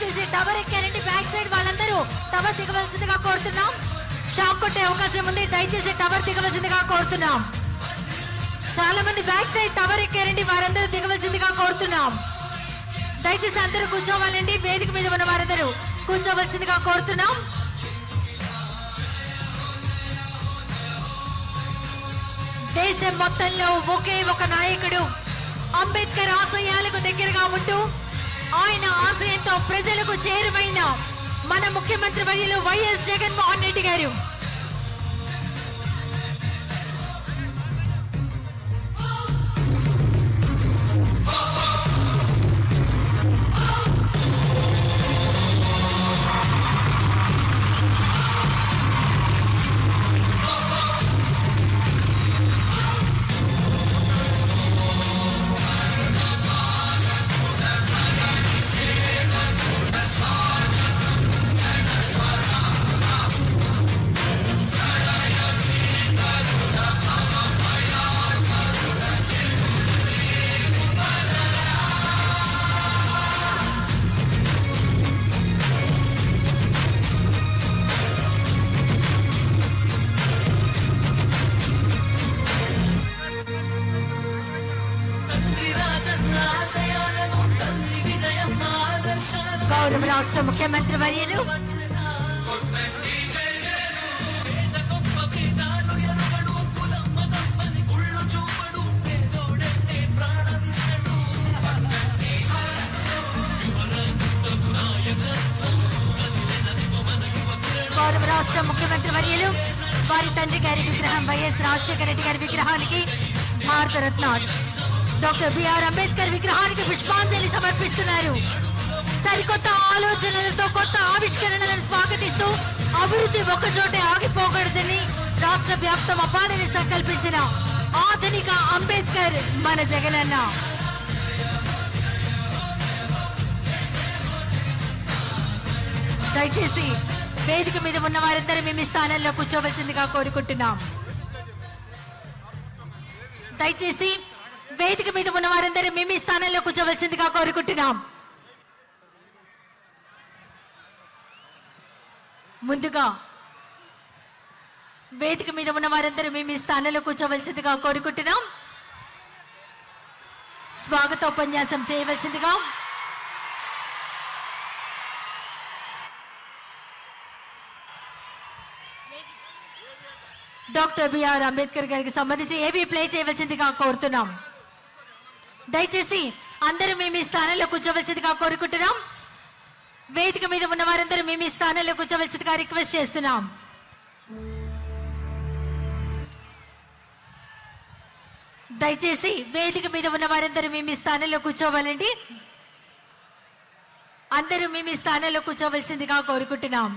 దయచేసి టవర్ ఎక్కారండి. Back side వాళ్ళందరూ టవర్ దిగవలసిందిగా కోరుతున్నాం. షాక్ కొట్టే అవకాశం ఉంది. దయచేసి టవర్ దిగవలసిందిగా కోరుతున్నాం. చాలా మంది బ్యాక్ సైడ్ టవర్ ఎక్కారండి. వారందరూ దిగవలసిందిగా కోరుతున్నాం. దయచేసి అందరూ కూర్చోవాలండి. వేదిక మీద ఉన్న వారందరూ కూర్చోవలసిందిగా కోరుతున్నాం. దేశం మొత్తంలో ఒకే ఒక నాయకుడు. అంబేద్కర్ ఆశయాలకు దగ్గరగా ఉంటూ ఆయన ఆశయంతో ప్రజలకు చేరువైన మన ముఖ్యమంత్రి వర్యులు వైఎస్ జగన్మోహన్ రెడ్డి గారు. గౌరవ రాష్ట్ర ముఖ్యమంత్రి వర్యులు. గౌరవ రాష్ట్ర ముఖ్యమంత్రి వర్యులు వారి తండ్రి గారి విగ్రహం వైఎస్ రాజశేఖర రెడ్డి గారి విగ్రహానికి భారతరత్న. డాక్టర్ బిఆర్ అంబేద్కర్ విగ్రహానికి పుష్పాంజలి సమర్పిస్తున్నారు. సరికొత్త ఆలోచనలతో కొత్త ఆవిష్కరణలను స్వాగతిస్తూ అభివృద్ధి ఒక్కచోటే ఆగిపోకూడదని రాష్ట్ర వ్యాప్తం అపాలని సంకల్పించిన ఆధునిక అంబేద్కర్ మన జగనన్న. దయచేసి వేదిక మీద ఉన్న వారందరూ మేము స్థానంలో కూర్చోవలసిందిగా కోరుకుంటున్నాం. దయచేసి వేదిక మీద ఉన్న వారందరూ మేము స్థానంలో కూర్చోవలసిందిగా కోరుకుంటున్నాం. ముందుగా వేదిక మీద ఉన్న వారందరూ మేము ఈ స్థానంలో కూర్చోవలసిందిగా కోరుకుంటున్నాం. స్వాగతోపన్యాసం చేయవలసిందిగా. డాక్టర్ బిఆర్ అంబేద్కర్ గారికి సంబంధించి ఏబీ ప్లే చేయవలసిందిగా కోరుతున్నాం. దయచేసి అందరూ మేము ఈ స్థానంలో కూర్చోవలసిందిగా కోరుకుంటున్నాం. వేదిక మీద ఉన్న వారందరూ మేము ఈ స్థానంలో కూర్చోవలసిందిగా రిక్వెస్ట్ చేస్తున్నాం. దయచేసి వేదిక మీద ఉన్న వారందరూ మేము ఈ స్థానంలో కూర్చోవాలండి. అందరూ మేము ఈ స్థానంలో కూర్చోవలసిందిగా కోరుకుంటున్నాం.